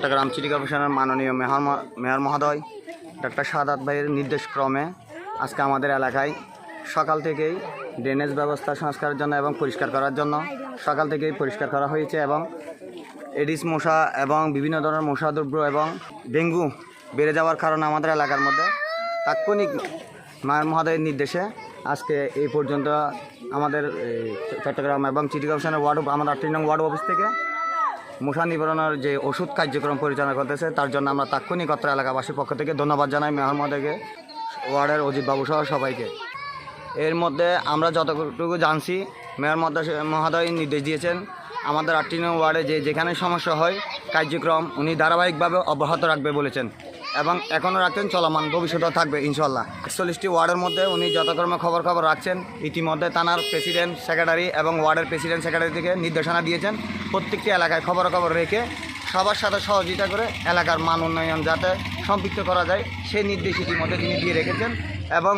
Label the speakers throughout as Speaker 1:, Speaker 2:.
Speaker 1: City কর্পোরেশনের মাননীয় mayor mayor মহোদয় ডক্টর সাদাত ভাইয়ের নির্দেশক্রমে আজকে আমাদের এলাকায় সকাল থেকেই ড্রেনেজ ব্যবস্থা সংস্কারের জন্য এবং পরিষ্কার করার জন্য সকাল থেকেই পরিষ্কার করা হয়েছে এবং এডিস মশা এবং বিভিন্ন ধরনের মশা দ্রব্য এবং ডেঙ্গু বেড়ে যাওয়ার কারণে আমাদের এলাকার মধ্যে তাৎক্ষণিক মায়ের মহোদয়ের নির্দেশে আজকে এই পর্যন্ত আমাদের চট্টগ্রাম এবং চিটি কমিশনের ওয়ার্ড আমাদের আটটি নং ওয়ার্ড অফিস থেকে মশা নিবারণের যে ওষুধ কার্যক্রম পরিচালনা করতেছে, তার জন্য আমরা তাৎক্ষণিকত্র এলাকাবাসীর পক্ষ থেকে ধন্যবাদ জানাই মেয়র মহোদয়কে ওয়ার্ডের অজিতবাবু সহ সবাইকে। এর মধ্যে আমরা যতটুকু জানছি মেয়র মহোদয় নির্দেশ দিয়েছেন, আমাদের আটটি নং ওয়ার্ডে যে যেখানে সমস্যা হয়, কার্যক্রম উনি ধারাবাহিকভাবে অব্যাহত রাখবে বলেছেন। এবং এখনও রাখছেন চলমান, ভবিষ্যতেও থাকবে ইনশাল্লাহ একচল্লিশটি ওয়ার্ডের মধ্যে উনি যতক্রমে খবর খবর রাখছেন। ইতিমধ্যে থানার প্রেসিডেন্ট, সেক্রেটারি এবং ওয়ার্ডের প্রেসিডেন্ট, সেক্রেটারি থেকে নির্দেশনা দিয়েছেন প্রত্যেকটি এলাকায় খবর খবর রেখে সবার সাথে সহযোগিতা করে এলাকার মান উন্নয়ন যাতে সম্পৃক্ত করা যায়, সেই নির্দেশ ইতিমধ্যে তিনি দিয়ে রেখেছেন এবং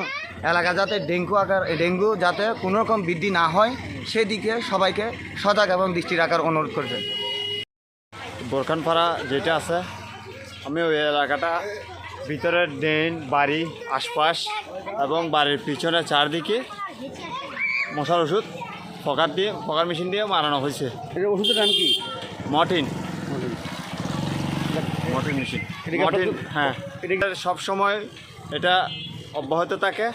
Speaker 1: এলাকা যাতে ডেঙ্গু আকার, ডেঙ্গু যাতে কোনো রকম বৃদ্ধি না হয়, সেদিকে সবাইকে সজাগ এবং দৃষ্টি রাখার অনুরোধ করেছেন।
Speaker 2: বোরখানপাড়া যেটা আছে আমি ওই এলাকাটা। ভিতরের ড্রেন বাড়ি আশপাশ এবং বাড়ির পিছনে চারদিকে মশার ওষুধ ফকার দিয়ে ফকার মেশিন দিয়ে মারানো হয়েছে।
Speaker 3: এর ওষুধের নাম কি?
Speaker 2: মর্টিন। মর্টিন। মেশিন।
Speaker 3: এটা
Speaker 2: মর্টিন হ্যাঁ।
Speaker 3: এটা
Speaker 2: এটা সব সময় এটা অব্যাহত থাকে।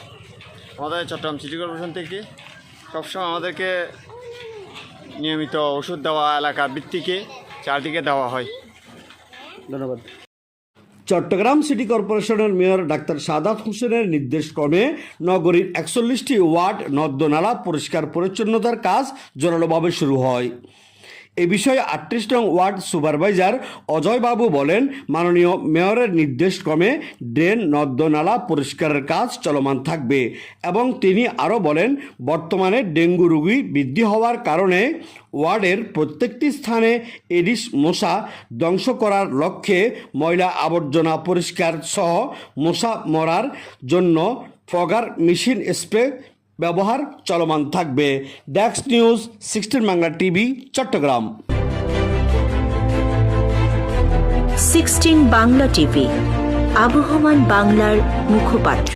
Speaker 2: আমাদের চট্টগ্রাম সিটি কর্পোরেশন থেকে সবসময় আমাদেরকে নিয়মিত ওষুধ দেওয়া এলাকা ভিত্তিকে চারদিকে দেওয়া হয়।
Speaker 3: ধন্যবাদ। চট্টগ্রাম সিটি কর্পোরেশনের মেয়র ডাক্তার সাদাত হোসেনের নির্দেশক্রমে নগরীর একচল্লিশটি ওয়ার্ড নর্দনালা পরিষ্কার পরিচ্ছন্নতার কাজ জোরালোভাবে শুরু হয়। এ বিষয়ে আটত্রিশ নং ওয়ার্ড সুপারভাইজার অজয় বাবু বলেন, মাননীয় মেয়রের নির্দেশক্রমে ড্রেন, নর্দনালা পরিষ্কারের কাজ চলমান থাকবে এবং তিনি আরও বলেন, বর্তমানে ডেঙ্গু রোগী বৃদ্ধি হওয়ার কারণে ওয়ার্ডের প্রত্যেকটি স্থানে এডিস মশা ধ্বংস করার লক্ষ্যে ময়লা আবর্জনা পরিষ্কার সহ মশা মরার জন্য ফগার মেশিন স্প্রে ব্যবহার চলমান থাকবে। ড্যাক্স news, sixteen Bangla TV, Chittagong.
Speaker 4: Sixteen Bangla TV, আবহমান বাংলার মুখপাত্র।